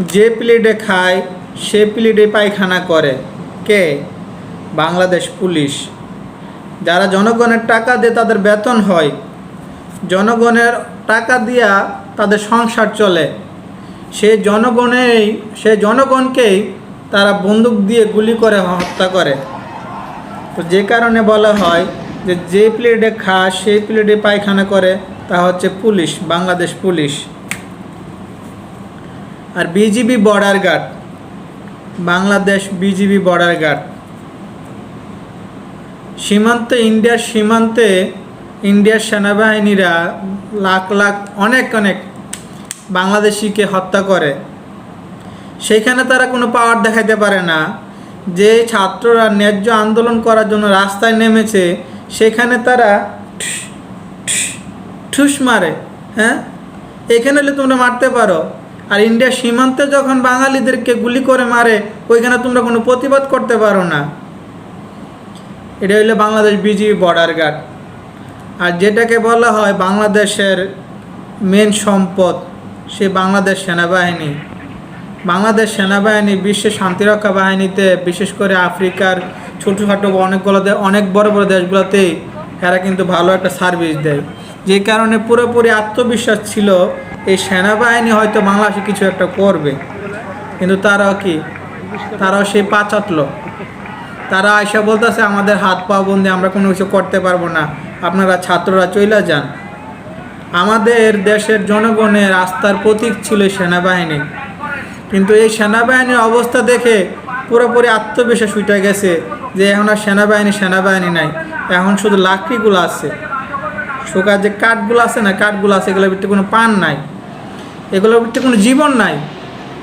যে প্লেটে খায়, সে প্লেটে পায়খানা করে। কে? বাংলাদেশ পুলিশ। যারা জনগণের টাকা দিয়ে তাদের বেতন হয়, জনগণের টাকা দিয়া তাদের সংসার চলে। সে জনগণেই, সে জনগণকেই তারা বন্দুক দিয়ে গুলি করে হত্যা করে। তো যে কারণে বলা হয় যে যে প্লেটে খা সেই প্লেটে পায়খানা করে, তা হচ্ছে পুলিশ, বাংলাদেশ পুলিশ। আর BGB border guard. Bangladesh BGB border guard. সীমান্তে, ইন্ডিয়ার সীমান্তে ইন্ডিয়ার সেনাবাহিনীরা লাখ লাখ, অনেক অনেক বাংলাদেশিকে হত্যা করে। সেখানে তারা কোনো পাওয়ার দেখাতে পারে না। যে ছাত্ররা ন্যায্য আন্দোলন করার জন্য রাস্তায় নেমেছে, সেখানে তারা ঠুস মারে হ্যাঁ? এখানে হলে তোমরা মারতে পারো। আর ইন্ডিয়া সীমান্তে যখন বাঙালিদেরকে গুলি করে মারে, ওইখানে তোমরা কোনো প্রতিবাদ করতে পারো না। এটা হইল বাংলাদেশ বিজিবি বর্ডার গার্ড আর যেটাকে বলা হয় বাংলাদেশের মেন সম্পদ, সে বাংলাদেশ সেনাবাহিনী। বাংলাদেশ সেনাবাহিনী বিশ্বের শান্তিরক্ষা বাহিনীতে, বিশেষ করে আফ্রিকার ছোটোখাটো অনেকগুলো দে- অনেক বড় বড় দেশগুলোতেই এরা কিন্তু ভালো একটা সার্ভিস দেয়। যে কারণে পুরোপুরি আত্মবিশ্বাস ছিল, এই সেনাবাহিনী হয়তো বাংলাদেশে কিছু একটা করবে। কিন্তু তারাও কি? তারাও সেই পাচাতলো। তারা এসে বলতেছে, আমাদের হাত পা বন্দি, আমরা কোনো কিছু করতে পারব না। আপনারা ছাত্ররা চইলা যান। আমাদের দেশের জনগণের আস্থার প্রতীক ছিল সেনাবাহিনী। কিন্তু এই সেনাবাহিনীর অবস্থা দেখে পুরোপুরি আত্মবিশ্বাস উঠে গেছে যে এখন আর সেনাবাহিনী সেনাবাহিনী নাই। এখন শুধু লাকড়িগুলো আছে। শুকার যে কাঠগুলো আছে না, কাঠগুলো আছে, এগুলোর ভিতরে কোনো পান নাই। এগুলোর ভিতরে কোনো জীবন নাই।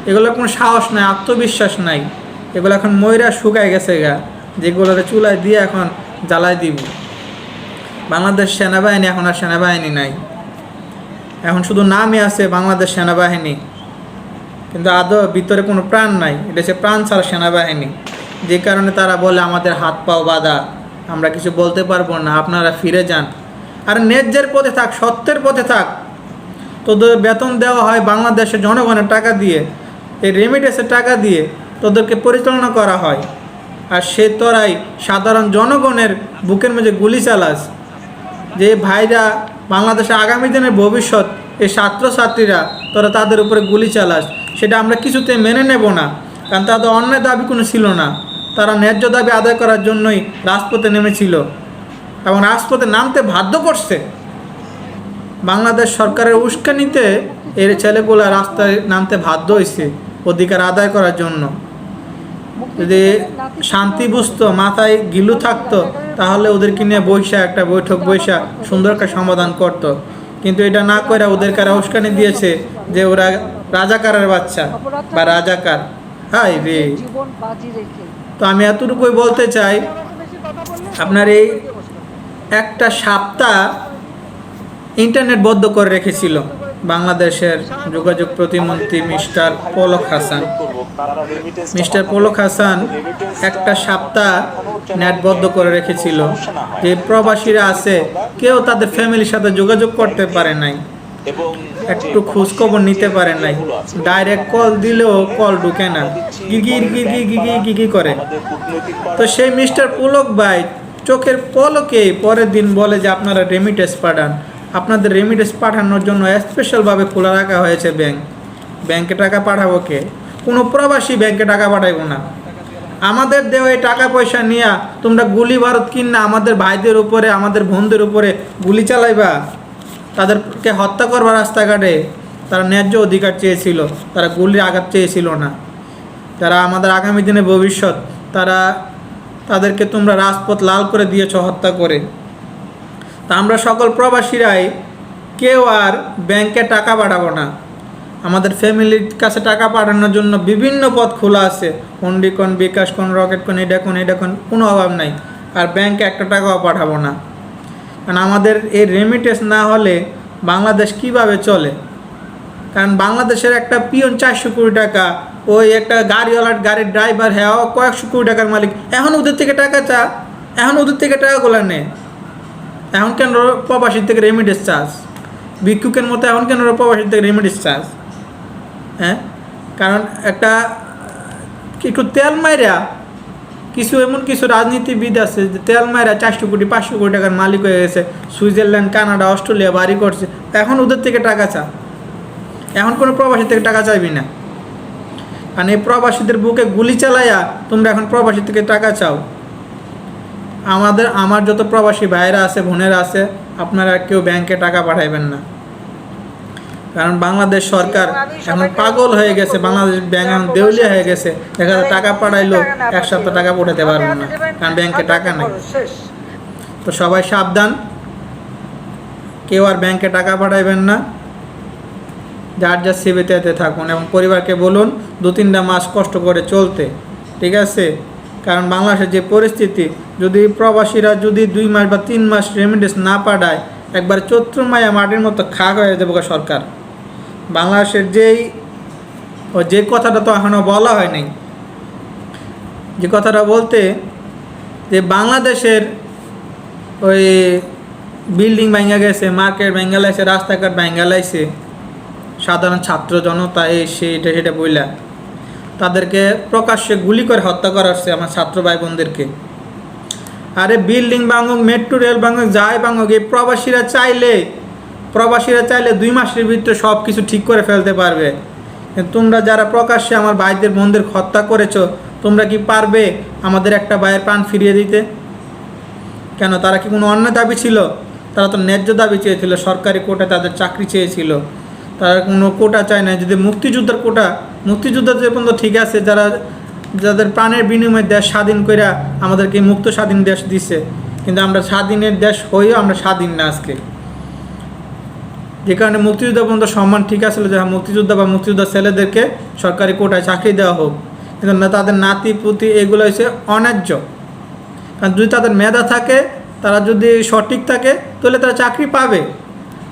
এগুলোর কোনো সাহস নাই, আত্মবিশ্বাস নাই। এগুলো এখন ময়রা শুকায় গেছে গা, যেগুলোকে চুলায় দিয়ে এখন জ্বালায় দিব। বাংলাদেশ সেনাবাহিনী এখন আর সেনাবাহিনী নাই। এখন শুধু নামই আছে বাংলাদেশ সেনাবাহিনী। কিন্তু আদৌ ভিতরে কোনো প্রাণ নাই। এটা হচ্ছে প্রাণ ছাড়া সেনাবাহিনী। যে কারণে তারা বলে, আমাদের হাত পাও বাঁধা, আমরা কিছু বলতে পারব না। আপনারা ফিরে যান। আর ন্যায্যের পথে থাক, সত্যের পথে থাক। তোদের বেতন দেওয়া হয় বাংলাদেশের জনগণের টাকা দিয়ে, এই রেমিটেন্সের টাকা দিয়ে তোদেরকে পরিচালনা করা হয়। আর সে তোরাই সাধারণ জনগণের বুকের মধ্যে গুলি চালাস। যে ভাইরা বাংলাদেশের আগামী দিনের ভবিষ্যৎ, এই ছাত্রছাত্রীরা, তোরা তাদের উপরে গুলি চালাস। সেটা আমরা কিছুতে মেনে নেব না, কারণ তাদের অন্যায় দাবি কোনো ছিল না। তারা ন্যায্য দাবি আদায় করার জন্যই রাজপথে নেমেছিল। এবং রাজপথে নামতে বাধ্য করছে। বাংলাদেশ সরকারের উস্কানিতে এর ছেলেগুলা রাস্তায় নামতে বাধ্য হয়েছে অধিকার আদায় করার জন্য। যদি শান্তি বুঝতো, মাথায় গিলু থাকতো, তাহলে ওদেরকে নিয়ে বৈশা একটা বৈঠক বৈশা সুন্দর একটা সমাধান করতো। কিন্তু এটা না করে ওদের কারা উস্কানি দিয়েছে যে ওরা রাজাকারের বাচ্চা বা রাজাকার। হাই রে। তো আমি এতটুকুই বলতে চাই, আপনার এই একটা সপ্তাহ ইন্টারনেট বদ্ধ করে রেখেছিল বাংলাদেশের যোগাযোগ প্রতিমন্ত্রী মিস্টার পলক হাসান। মিস্টার পলক হাসান একটা সপ্তাহ নেট বদ্ধ করে রেখেছিল। যে প্রবাসীরা আছে, কেউ তাদের ফ্যামিলির সাথে যোগাযোগ করতে পারে নাই, একটু খোঁজখবর নিতে পারে নাই। ডাইরেক্ট কল দিলেও কল ঢুকে না। গিগির গিগি গিগি গিগি করে। তো সেই মিস্টার পুলক ভাই চোখের পলকে পরের দিন বলে যে আপনারা রেমিটেন্স পাঠান। আপনাদের রেমিটেন্স পাঠানোর জন্য স্পেশালভাবে খোলা রাখা হয়েছে ব্যাংক ব্যাংকে টাকা পাঠাবো কে? কোনো প্রবাসী ব্যাংকে টাকা পাঠাইবো না। আমাদের দেওয়া এই টাকা পয়সা নিয়ে তোমরা গুলি ভারত কিনা আমাদের ভাইদের উপরে, আমাদের বোনদের উপরে গুলি চালাইবা। তাদেরকে হত্যা করবা রাস্তাঘাটে। তারা ন্যায্য অধিকার চেয়েছিল, তারা গুলির আঘাত চেয়েছিল না। তারা আমাদের আগামী দিনে ভবিষ্যৎ, তারা তাদেরকে তোমরা রাজপথ লাল করে দিয়েছ হত্যা করে। তা আমরা সকল প্রবাসীরাই কেউ আর ব্যাংকে টাকা পাঠাবো না। আমাদের ফ্যামিলির কাছে টাকা পাঠানোর জন্য বিভিন্ন পথ খোলা আছে। হন্ডি কোন, বিকাশ কোন, রকেট কোন, এটা কোন এটা কোন, কোনো অভাব নাই। আর ব্যাংকে একটা টাকাও পাঠাবো না। কারণ আমাদের এই রেমিটেন্স না হলে বাংলাদেশ কীভাবে চলে? কারণ বাংলাদেশের একটা পিয়ন চারশো কোটি টাকা ওই একটা গাড়িওয়ালার গাড়ির ড্রাইভার হ্যাঁ কয়েকশো কোটি টাকার মালিক। এখন ওদের থেকে টাকা চা। এখন ওদের থেকে টাকাগুলো নে। এখন কেন প্রবাসীর থেকে রেমিডেন্স চার্জ ভিক্ষুকের মতো এখন কেন প্রবাসীর থেকে রেমিডেন্স চার্জ হ্যাঁ? কারণ একটা, একটু তেল মাইরা, কিছু এমন কিছু রাজনীতিবিদ আছে যে তেল মাইরা চারশো কোটি, পাঁচশো কোটি টাকার মালিক হয়ে গেছে। সুইজারল্যান্ড, কানাডা, অস্ট্রেলিয়া, বাড়ি করছে। এখন ওদের থেকে টাকা চা। এখন কোনো প্রবাসী থেকে টাকা চাইবি না। এই প্রবাসীদের বুকে গুলি চালাইয়া তোমরা এখন প্রবাসী থেকে টাকা চাও। আমাদের, আমার যত প্রবাসী ভাইয়েরা আছে, বোনেরা আছে, আপনারা কেউ ব্যাংকে টাকা পাঠাইবেন না। কারণ বাংলাদেশ সরকার এখন পাগল হয়ে গেছে, বাংলাদেশ ব্যাংক এখন দেউলিয়া হয়ে গেছে। দেখা যায় টাকা পাঠাইলো এক সপ্তাহ টাকা পাঠাতে পারব না, কারণ ব্যাংকে টাকা নেই। তো সবাই সাবধান, কেউ আর ব্যাংকে টাকা পাঠাইবেন না। যার যার সিবিতে থাকুন এবং পরিবারকে বলুন দু তিনটা মাস কষ্ট করে চলতে, ঠিক আছে? কারণ বাংলাদেশের যে পরিস্থিতি, যদি প্রবাসীরা যদি দুই মাস বা তিন মাস রেমিডেন্স না পাঠায়, একবার চৈত্র মায়া মাটির মতো খাক হয়ে যাবে সরকার। বাংলাদেশের যেই, ও যে কথাটা তো এখনও বলা হয়নি যে কথাটা বলতে যে বাংলাদেশের ওই বিল্ডিং ভেঙে গেছে মার্কেট ভেঙে লাইছে রাস্তাঘাট ভেঙে লাইছে সাধারণ ছাত্র জনতা এই সেইটা সেটা বইলা তাদেরকে প্রকাশ্যে গুলি করে হত্যা করা হচ্ছে আমার ছাত্র ভাই বোনদেরকে আরে বিল্ডিং ভাঙুক, মেট্রো, রেল ভাঙুক, যাই ভাঙুক, এই প্রবাসীরা চাইলে প্রবাসীরা চাইলে দুই মাসের ভিতরে সব কিছু ঠিক করে ফেলতে পারবে। তোমরা যারা প্রকাশ্যে আমার ভাইদের, বোনদের হত্যা করেছ, তোমরা কি পারবে আমাদের একটা ভাইয়ের প্রাণ ফিরিয়ে দিতে? কেন, তারা কি কোনো অন্য দাবি ছিল? তারা তো ন্যায্য দাবি চেয়েছিল, সরকারি কোর্টে তাদের চাকরি চেয়েছিল। তারা কোনো কোটা চায় না যদি মুক্তিযুদ্ধের কোটা মুক্তিযুদ্ধ যে পর্যন্ত ঠিক আছে যারা যাদের প্রাণের বিনিময়ে দেশ স্বাধীন করে আমাদেরকে মুক্ত স্বাধীন দেশ দিছে কিন্তু আমরা স্বাধীনের দেশ হয়েও আমরা স্বাধীন না আজকে। যে কারণে মুক্তিযুদ্ধ পর্যন্ত সম্মান ঠিক আছিল যে হ্যাঁ, মুক্তিযুদ্ধ বা মুক্তিযোদ্ধা ছেলেদেরকে সরকারি কোটায় চাকরি দেওয়া হোক। কিন্তু না তাদের নাতি পুতি এগুলো হচ্ছে অন্যায্য। কারণ যদি তাদের মেধা থাকে তারা যদি সঠিক থাকে তাহলে তারা চাকরি পাবে।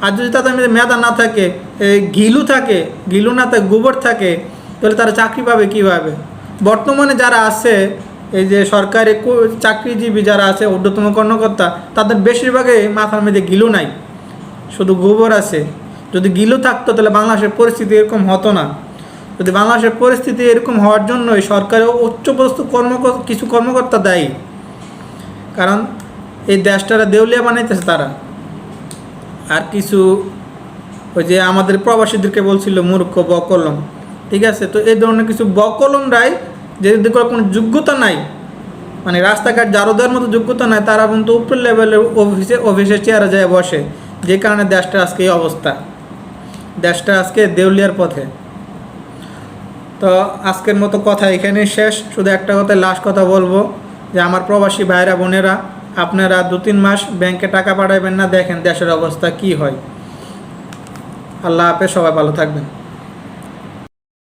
আর যদি তাদের মেধা না থাকে গিলু থাকে গিলু না থাকে, গোবর থাকে, তাহলে তারা চাকরি পাবে কীভাবে? বর্তমানে যারা আছে, এই যে সরকারি চাকরিজীবী যারা আছে ঊর্ধ্বতম কর্মকর্তা, তাদের বেশিরভাগই মাথার মধ্যে গিলু নাই। শুধু গোবর আছে। যদি গিলু থাকতো, তাহলে বাংলাদেশের পরিস্থিতি এরকম হতো না। যদি বাংলাদেশের পরিস্থিতি এরকম হওয়ার জন্যই সরকারের উচ্চপদস্থ কর্ম কিছু কর্মকর্তা দায়ী। কারণ এই দেশটারা দেউলিয়া বানাইতেছে তারা। আর কিছু ওই যে আমাদের প্রবাসীদেরকে বলছিল মূর্খ, বকলম। ঠিক আছে? তো এই ধরনের কিছু বকলমরাই যেদের কোনো যোগ্যতা নাই মানে রাস্তাঘাট জারো দেওয়ার মতো যোগ্যতা নাই, তারা কিন্তু উপর লেভেলের অফিসে অফিসে চেয়ারে যায় বসে। যে কারণে দেশটা আজকে এই অবস্থা। দেশটা আজকে দেউলিয়ার পথে। তো আজকের মতো কথা এখানেই শেষ। শুধু একটা কথা লাস্ট কথা বলব যে আমার প্রবাসী ভাইরা, বোনেরা আপনারা দু তিন মাস ব্যাংকে টাকা পাঠাবেন না, দেখেন দেশের অবস্থা কি হয়। আল্লাহ হাফেজ, সবাই ভালো থাকবেন।